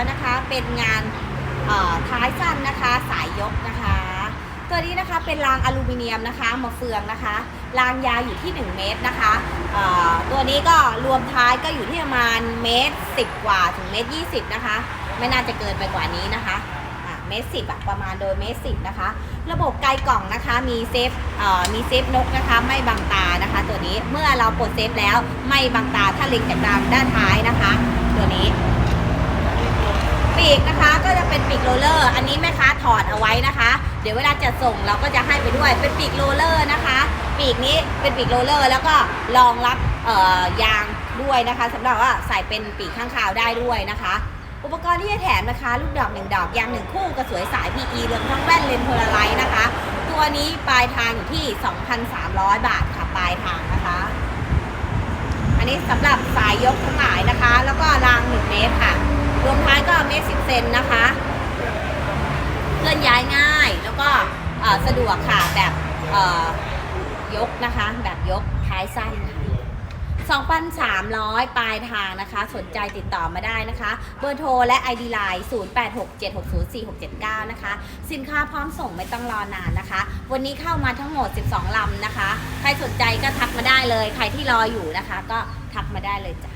แล้วนะคะ เป็นงานท้ายสั้นนะคะ สายยกนะคะ ตัวนี้นะคะเป็นรางอลูมิเนียมนะคะมาเฟืองนะคะ รางยาวอยู่ที่ 1 เมตรนะคะตัวนี้ก็รวมท้ายก็อยู่ที่ประมาณเมตรสิกว่าถึงเมตรยี่สิบนะคะ ไม่น่าจะเกินไปกว่านี้นะคะเมตรสิบประมาณโดยเมตรสิบนะคะ ระบบไกลกล่องนะคะมีเซฟมีเซฟนกนะคะ ไม่บังตานะคะ ตัวนี้เมื่อเราปลดเซฟแล้วไม่บังตาถ้าเล็งจากด้านด้านท้ายนะคะ ตัวนี้ ปีกนะคะก็จะ เป็นปีกโรลเลอร์ อันนี้แม่ค้าถอดเอาไว้นะคะ เดี๋ยวเวลาจะส่งเราก็จะให้ไปด้วย เป็นปีกโรลเลอร์นะคะ ปีกนี้เป็นปีกโรลเลอร์ แล้วก็รองรับยางด้วยนะคะสำหรับว่าใส่เป็นปีกข้างคาวได้ด้วยนะคะ อุปกรณ์ที่จะแถมนะคะ ลูกดอกหนึ่งดอกยางหนึ่งคู่กระสวยสาย PE รวมทั้งแว่นเลนส์โพลาไรต์นะคะ ตัวนี้ปลายทางอยู่ที่ 2,300 บาทค่ะปลายทางนะคะ อันนี้สำหรับสายยกทั้งหลายนะคะ แล้วก็ราง 1 เมตรค่ะรวมท้ายก็เมตรสิบเซนนะคะ อนย้ายง่ายแล้วก็สะดวกค่ะแบบยกนะคะ แบบยกท้ายสั้นค่ะ2,300 ปลายทางนะคะ สนใจติดต่อมาได้นะคะ เบอร์โทรและ ID Line 0867604679 นะคะ สินค้าพร้อมส่งไม่ต้องรอนานนะคะ วันนี้เข้ามาทั้งหมด 12 ลำนะคะ ใครสนใจก็ทักมาได้เลย ใครที่รออยู่นะคะ ก็ทักมาได้เลยจ้ะ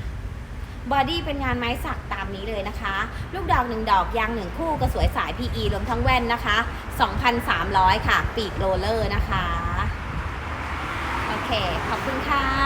บอดี้เป็นงานไม้สักตามนี้เลยนะคะ ลูกดอกหนึ่งดอกยางหนึ่งคู่กระสวยสาย PE รวมทั้งแว่นนะคะ 2,300 ค่ะ ปีกโรลเลอร์นะคะ โอเค ขอบคุณค่ะ